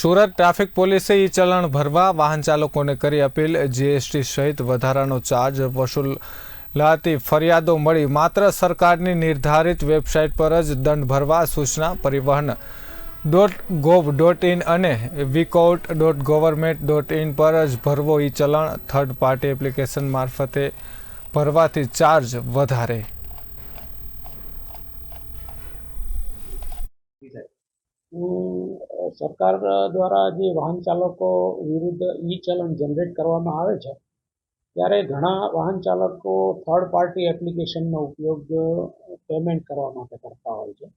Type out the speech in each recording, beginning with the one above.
Surat traffic પોલીસે ઈ ચલણ ભરવા વાહન ચાલકોને કરી અપીલ. જીએસટી સહિત વધારાનો ચાર્જ વસૂલાતી ફરિયાદો મળી. માત્ર સરકારની નિર્ધારિત વેબસાઇટ પર જ દંડ ભરવા સૂચના પરિવહન ડોટ ગોવ ડોટ ઇન અને વિકઆઉટ ડોટ ગવર્મેન્ટ ડોટ ઇન પર જ ભરવો ઈ ચલણ. થર્ડ પાર્ટી એપ્લિકેશન મારફતે ભરવાથી ચાર્જ વધારે. અમ, સરકાર દ્વારા જે વાહન ચાલકો વિરુદ્ધ ઈ ચલન જનરેટ કરવામાં આવે છે, ત્યારે ઘણા વાહન ચાલકો થર્ડ પાર્ટી એપ્લિકેશનનો ઉપયોગ પેમેન્ટ કરવા માટે કરતા હોય છે.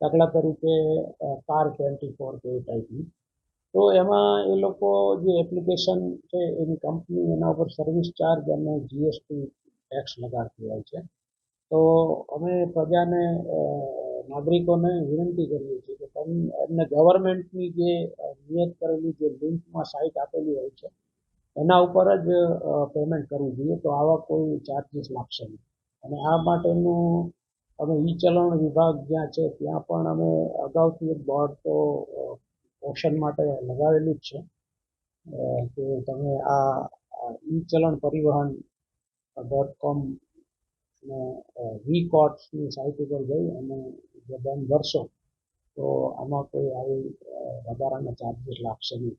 દાખલા તરીકે કાર ટ્વેન્ટી ફોર કે ટાઈપની તો એમાં એ લોકો જે એપ્લિકેશન છે, એની કંપની એના ઉપર સર્વિસ ચાર્જ અને જીએસટી ટેક્સ લગાડતી હોય છે. તો અમે પ્રજાને નાગરિકોને વિનંતી કરીએ છીએ એમને ગવર્મેન્ટની જે નિયત કરેલી જે લિંકમાં સાઇટ આપેલી હોય છે, એના ઉપર જ પેમેન્ટ કરવું જોઈએ. તો આવા કોઈ ચાર્જીસ લાગશે નહીં. અને આ માટેનું અમે ઈ ચલણ વિભાગ જ્યાં છે, ત્યાં પણ અમે અગાઉથી એક બોર્ડ તો ઓપ્શન માટે લગાવેલું જ છે. કે તમે આ ઈ ચલણ પરિવહન ડોટ કોમ વી કોર્ટ્સની સાઇટ ઉપર જઈ અને જે દંડ ભરશો તો આમાં કોઈ આવી વધારાના ચાર્જીસ લાગશે નહીં.